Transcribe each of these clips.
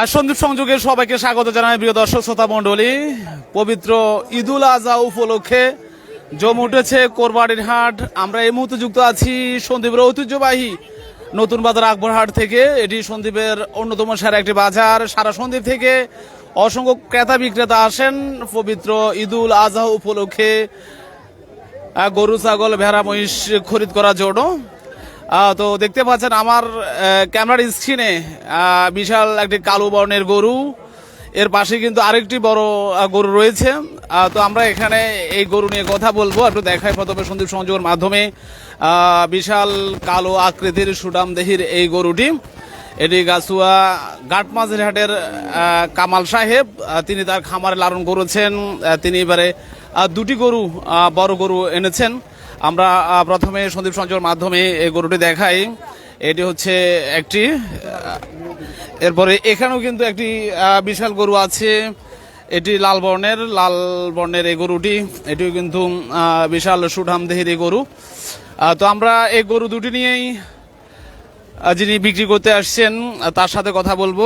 আর সন্দীপ সংযোগে সবাইকে স্বাগত জানাই, প্রিয় দর্শক, শ্রোতা মণ্ডলী। পবিত্র ঈদুল আজহা উপলক্ষে জম উঠেছে কোরবানির হাট। আমরা এই মুহূর্তে যুক্ত আছি সন্দীপের ঐতিহ্যবাহী নতুন বাজার আকবর হাট থেকে। এটি সন্দীপের অন্যতম সেরা একটি বাজার। সারা সন্দীপ থেকে অসংখ্য ক্রেতা বিক্রেতা আসেন। পবিত্র ঈদুল আজহা উপলক্ষে গরু, ছাগল, ভেড়া, মহিষ খরিদ করার জন্য। তো দেখতে পাচ্ছেন আমার ক্যামেরার স্ক্রিনে বিশাল একটি কালো বর্ণের গরু। এর পাশে কিন্তু আরেকটি বড় গরু রয়েছে। তো আমরা এখানে এই গরু নিয়ে কথা বলব। একটু দেখাই প্রথমে সন্দীপ সংযোগের মাধ্যমে। বিশাল কালো আকৃতির সুডাম দেহির এই গরুটি। এটি গাছুয়া গাটমাঝের হাটের কামাল সাহেব তিনি তার খামারে লালন করেছেন। তিনি এবারে দুটি গরু বড় গরু এনেছেন। আমরা প্রথমে সন্দীপ সঞ্চয়ের মাধ্যমে এই গরুটি দেখাই। এটি হচ্ছে একটি এরপরে এখানেও কিন্তু একটি বিশাল গরু আছে। এটি লাল বর্ণের লাল বর্ণের এই গরুটি। এটিও কিন্তু বিশাল সুঠাম দেহের এই গরু। তো আমরা এই গরু দুটি নিয়েই যিনি বিক্রি করতে আসছেন তার সাথে কথা বলব।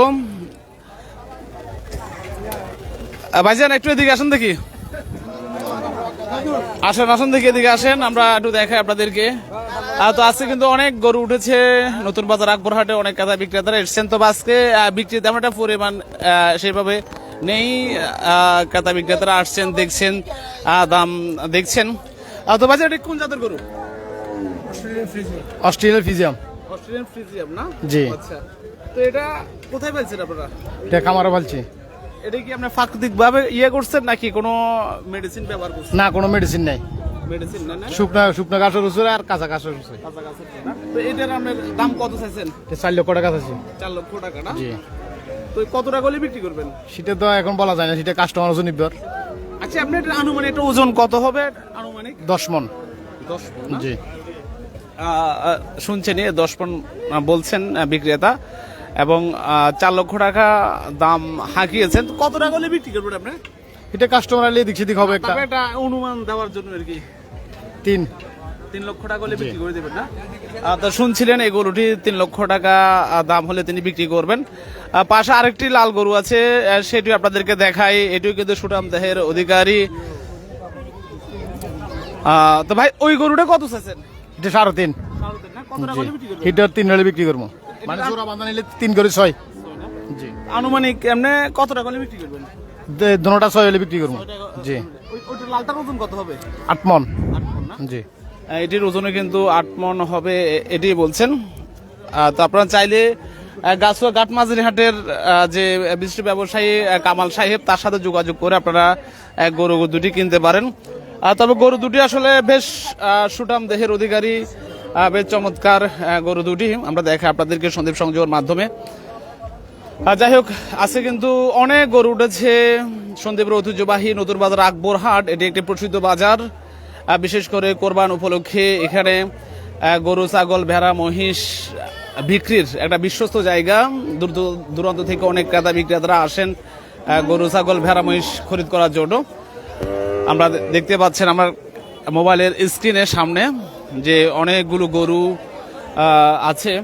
ভাইজান, একটু এদিকে আসেন দেখি। আসেন আসেন দেখি এদিকে আসেন আমরা একটু দেখাই আপনাদেরকে। তো আজকে কিন্তু অনেক গরু উঠেছে নতুন বাজার আকবরহাটে অনেক কাদা বিক্রেতারা এসছেন। তো আজকে আহ, বিক্রি তেমন একটা পরিমাণ সেভাবে নেই ক্রেতা বিক্রেতারা আসছেন দেখছেন দাম দেখছেন। তো বাজার কোন জাতের গরু? অস্ট্রেলিয়ার ফিজিয়াম অস্ট্রেলিয়ান ফ্রিজিয়াম। না? জি। আচ্ছা। তো এটা কোথায় পেয়েছেন আপনারা? এটা কামারা বলছি এটা কি আপনার প্রাকৃতিক ভাবে ইয়ে করছেন নাকি কোনো মেডিসিন ব্যবহার করছেন? না কোনো মেডিসিন নাই। মেডিসিন না না? শুকনা শুকনা গাছের আর কাঁচা গাছের উপরে কাঁচা গাছের তো এটার আপনার দাম কত চাইছেন? চার লক্ষ টাকা চার লক্ষ টাকা না? জি। তো কত টাকা হলে বিক্রি করবেন? সেটা তো এখন বলা যায় না সেটা কাস্টমার ওজন আচ্ছা আপনার এটা আনুমানিক একটা ওজন কত হবে? আনুমানিক? দশ মন। দশ জি। শুনছেন দশ বলছেন বিক্রেতা। এবং চার লক্ষ টাকা দাম হাঁকিয়েছেন। তো কত টাকা হলে বিক্রি করবেন আপনি? এটা কাস্টমার এলে দিক সেদিক হবে একটা। এটা অনুমান দেওয়ার জন্য আর কি। তিন। তিন লক্ষ টাকা হলে বিক্রি করে দেবেন না? তো শুনছিলেন এই গরুটি তিন লক্ষ টাকা দাম হলে তিনি বিক্রি করবেন। পাশে আরেকটি লাল গরু আছে সেটি আপনাদেরকে দেখাই। এটিও কিন্তু সুটাম দেহের অধিকারী। তো ভাই ওই গরুটা কত চাচ্ছেন? এটা সাড়ে তিন। কত টাকা হলে বিক্রি করবেন? এটা তিন হলে বিক্রি করব। মানে জোড়া বাঁধা নিলে তিন করে ছয়। জি। আনুমানিক এমনি কত টাকা হলে বিক্রি করবেন? দুটা ছয় হলে বিক্রি করব। জি। ওইটা লালটার ওজন কত হবে? আট মন? জি। এটির ওজনে কিন্তু আট মন হবে এটি বলছেন। তো আপনারা চাইলে গাছুয়া গাটমাঝির হাটের যে বিশিষ্ট ব্যবসায়ী কামাল সাহেব তার সাথে যোগাযোগ করে আপনারা গরু দুটি কিনতে পারেন। তবে গরু দুটি আসলে বেশ সুটাম দেহের অধিকারী বেশ চমৎকার গরু দুটি। আমরা দেখাই আপনাদেরকে সন্দীপ সংযোগের মাধ্যমে। যাই হোক, আজকে কিন্তু অনেক গরু উঠেছে। সন্দীপের ঐতিহ্যবাহী নতুন বাজার আকবর হাট এটি একটি প্রসিদ্ধ বাজার। বিশেষ করে কোরবান উপলক্ষে এখানে গরু, ছাগল, ভেড়া, মহিষ বিক্রির একটা বিশ্বস্ত জায়গা। দূর- দূরান্ত থেকে অনেক ক্রেতা বিক্রেতারা আসেন গরু, ছাগল, ভেড়া, মহিষ খরিদ করার জন্য। আমরা দেখতে পাচ্ছেন আমার মোবাইলের স্ক্রিনের সামনে। যে অনেকগুলো গরু আছে।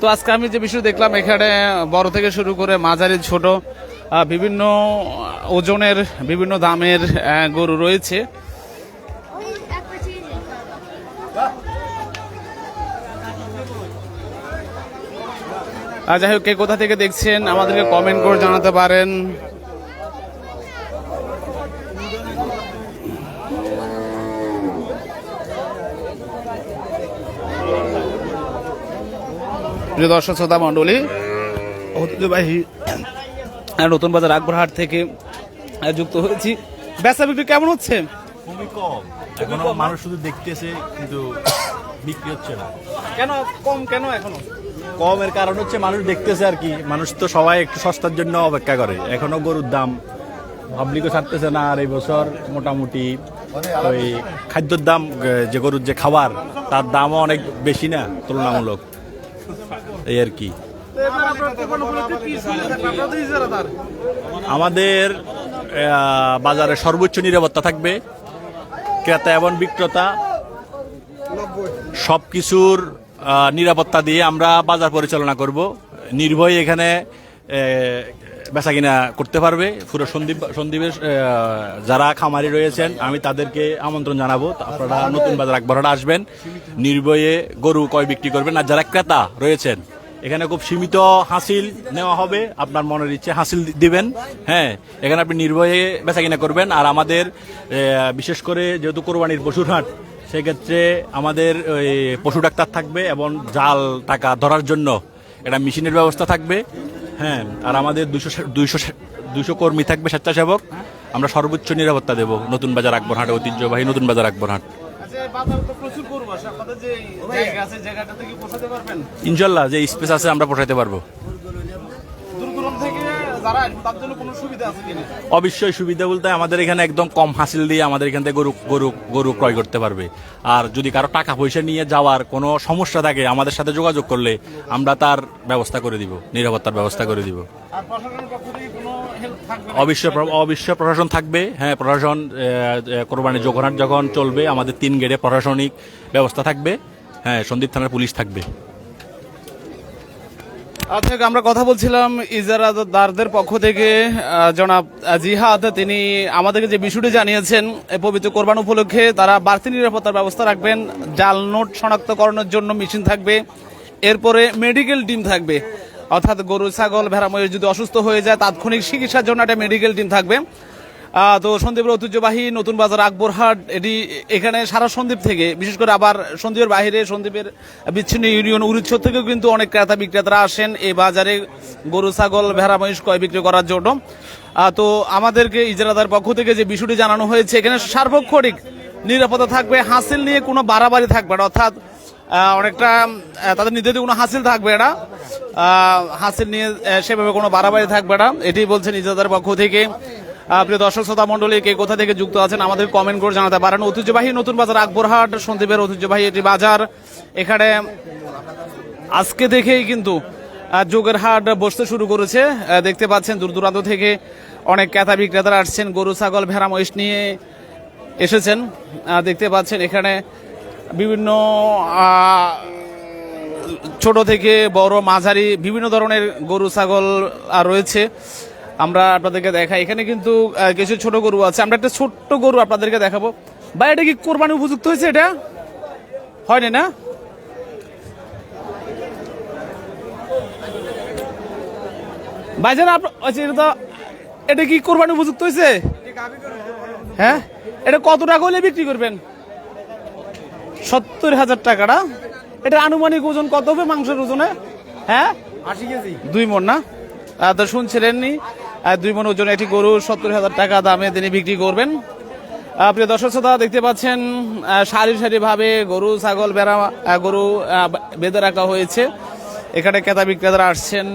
তো আজকে আমি যে বিষয় দেখলাম, এখানে বড় থেকে শুরু করে মাঝারি, ছোট বিভিন্ন ওজনের, বিভিন্ন দামের গরু রয়েছে। যাই হোক, কে কোথা থেকে দেখছেন, আমাদেরকে কমেন্ট করে জানাতে পারেন। প্রিয় দর্শক শ্রোতা মণ্ডলী ঐতিহ্যবাহী নতুন বাজার আকবরহাট থেকে যুক্ত হয়েছি। বেচা বিক্রি কেমন হচ্ছে? খুবই কম। এখনও মানুষ শুধু দেখতেছে কিন্তু বিক্রি হচ্ছে না। কেন কম কেন এখনও? কমের কারণ হচ্ছে মানুষ দেখতেছে আর কি। মানুষ তো সবাই একটু সস্তার জন্য অপেক্ষা করে। এখনও গরুর দাম পাবলিকও ছাড়তেছে না আর এই বছর মোটামুটি ওই খাদ্যর দাম যে গরুর যে খাবার তার দামও অনেক বেশি না তুলনামূলক। এই আর কি। আমাদের বাজারে সর্বোচ্চ নিরাপত্তা থাকবে। ক্রেতা এবং বিক্রেতা সব কিছুর নিরাপত্তা দিয়ে আমরা বাজার পরিচালনা করব। নির্ভয়ে এখানে বেচা কিনা করতে পারবে। পুরো সন্দীপ, সন্দীপের যারা খামারি রয়েছেন, আমি তাদেরকে আমন্ত্রণ জানাব। আপনারা নতুন বাজার আকবরহাট আসবেন। নির্ভয়ে গরু কয় বিক্রি করবেন। আর যারা ক্রেতা রয়েছেন এখানে খুব সীমিত হাসিল নেওয়া হবে। আপনার মনের ইচ্ছে হাসিল দিবেন। হ্যাঁ এখানে আপনি নির্ভয়ে বেচা কিনা করবেন। আর আমাদের বিশেষ করে যেহেতু কোরবানির পশুর হাট, সেক্ষেত্রে আমাদের ওই পশু ডাক্তার থাকবে এবং জাল, টাকা ধরার জন্য একটা মেশিনের ব্যবস্থা থাকবে। হ্যাঁ আর আমাদের দুশো দুইশো দুইশো কর্মী থাকবে স্বেচ্ছাসেবক। আমরা সর্বোচ্চ নিরাপত্তা দেব নতুন বাজার আকবরহাট ঐতিহ্যবাহী নতুন বাজার আকবরহাট ইনশাল্লাহ যে স্পেস আছে আমরা পৌঁছাতে পারব। অবশ্যই সুবিধা বলতে আমাদের এখানে একদম কম হাসিল দিয়ে আমাদের এখান থেকে গরু গরু গরু ক্রয় করতে পারবে। আর যদি কারও টাকা পয়সা নিয়ে যাওয়ার কোনো সমস্যা থাকে আমাদের সাথে যোগাযোগ করলে আমরা তার ব্যবস্থা করে দিব নিরাপত্তার ব্যবস্থা করে দিব। অবশ্য অবশ্য প্রশাসন থাকবে। হ্যাঁ প্রশাসন কোরবানি জগন্নাথ যখন চলবে, আমাদের তিন গেটে প্রশাসনিক ব্যবস্থা থাকবে। হ্যাঁ সন্দীপ থানার পুলিশ থাকবে। আচ্ছা আমরা কথা বলছিলাম ইজারাদারদের পক্ষ থেকে। জনাব জিহাদ, তিনি আমাদেরকে যে বিষয়টি জানিয়েছেন পবিত্র কোরবান উপলক্ষে তারা বাড়তি নিরাপত্তার ব্যবস্থা রাখবেন। জাল নোট শনাক্তকরণের জন্য মেশিন থাকবে। এরপরে মেডিকেল টিম থাকবে। অর্থাৎ গরু, ছাগল, ভেড়া ময়ূর যদি অসুস্থ হয়ে যায়, তাৎক্ষণিক চিকিৎসার জন্য একটা মেডিকেল টিম থাকবে। তো সন্দীপের ঐতিহ্যবাহী নতুন বাজার আকবরহাট, এটি এখানে সারা সন্দীপ থেকে, বিশেষ করে আবার সন্দীপের বাইরে, সন্দীপের বিচ্ছিন্ন ইউনিয়ন উড়িচ্ছর থেকেও কিন্তু অনেক ক্রেতা বিক্রেতারা আসেন এই বাজারে গরু, ছাগল, ভেড়া, মহিষ ক্রয় বিক্রি করার জন্য। তো আমাদেরকে ইজারাদার পক্ষ থেকে যে বিষয়টি জানানো হয়েছে, এখানে সার্বক্ষণিক নিরাপত্তা থাকবে, হাসিল নিয়ে কোনো বাড়াবাড়ি থাকবে না, অর্থাৎ অনেকটা তাদের নির্ধারিত কোনো হাসিল থাকবে না। হাসিল নিয়ে সেভাবে কোনো বাড়াবাড়ি থাকবে না। এটি বলছেন নিজেদের পক্ষ থেকে। প্রিয় দর্শক, শ্রোতা মন্ডলী কে কোথা থেকে যুক্ত আছেন আমাদের কমেন্ট করে জানাতে পারেন। ঐতিহ্যবাহী নতুন বাজার আকবরহাট সন্দীপের ঐতিহ্যবাহী এটি বাজার। এখানে আজকে দেখেই কিন্তু যোগের হাট বসতে শুরু করেছে। দেখতে পাচ্ছেন দূর দূরান্ত থেকে অনেক ক্রেতা বিক্রেতারা আসছেন। গরু, ছাগল, ভেড়া, মহিষ নিয়ে এসেছেন। দেখতে পাচ্ছেন এখানে বিভিন্ন ছোট থেকে বড় মাঝারি বিভিন্ন ধরনের গরু ছাগল রয়েছে। আমরা আপনাদেরকে দেখাই। এখানে কিন্তু কিছু ছোট গরু আছে। আমরা একটা ছোট্ট গরু আপনাদেরকে দেখাবো। ভাই এটা কি কোরবানি উপযুক্ত হয়েছে এটা? হয়নি না? ভাইজান আচ্ছা, এটা এটা কি কোরবানি উপযুক্ত হয়েছে? হ্যাঁ? এটা কত টাকা হলে বিক্রি করবেন? সত্তর হাজার টাকাটা। এটা আনুমানিক ওজন কত হবে মাংসের ওজনে? হ্যাঁ? আশি কেজি। দুই মন না? তো শুনছিলেন নি দুই মন ওজন একটি গরু সত্তর হাজার টাকা দামে তিনি বিক্রি করবেন। প্রিয় দর্শক শ্রোতা দেখতে পাচ্ছেন সারি সারি ভাবে গরু ছাগল বেড়া গরু বেঁধে রাখা হয়েছে। এখানে ক্রেতা বিক্রেতারা আসছেন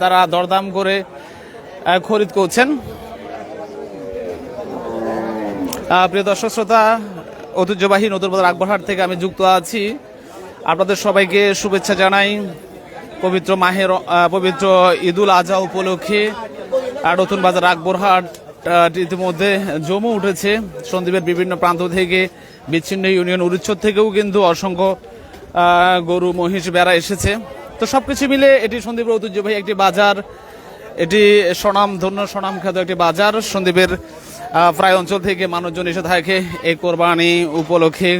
তারা দরদাম করে খরিদ করছেন। প্রিয় দর্শক শ্রোতা ঐতিহ্যবাহী নতুন বাজার আকবরহাট থেকে আমি যুক্ত আছি। আপনাদের সবাইকে শুভেচ্ছা জানাই। পবিত্র মাহের পবিত্র ঈদুল আজহা উপলক্ষে আর নতুন বাজার আকবরহাট ইতিমধ্যে জমে উঠেছে। সন্দীপের বিভিন্ন প্রান্ত থেকে বিচ্ছিন্ন ইউনিয়ন উড়িচ্ছর থেকেও কিন্তু অসংখ্য গরু মহিষ বেড়া এসেছে। তো সব কিছু মিলে এটি সন্দীপের ঐতিহ্যবাহী একটি বাজার। এটি স্বনাম ধন্য স্বনাম খ্যাত একটি বাজার। সন্দীপের আহ, প্রায় অঞ্চল থেকে মানুষজন এসে থাকে এই কোরবানি উপলক্ষে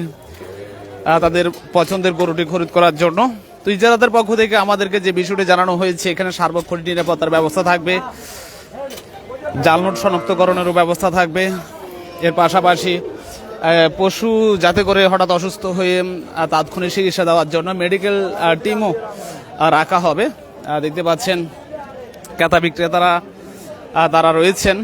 তাদের পছন্দের গরুটি খরিদ করার জন্য। তো ইজারাদের পক্ষ থেকে আমাদেরকে যে বিষয়টি জানানো হয়েছে, এখানে সার্বক্ষণিক নিরাপত্তার ব্যবস্থা থাকবে জালনোট শনাক্তকরণেরও ব্যবস্থা থাকবে। এর পাশাপাশি পশু যাতে করে হঠাৎ অসুস্থ হয়ে তাৎক্ষণিক চিকিৎসা দেওয়ার জন্য মেডিকেল টিমও রাখা হবে। দেখতে পাচ্ছেন ক্রেতা বিক্রেতারা তারা রয়েছেন।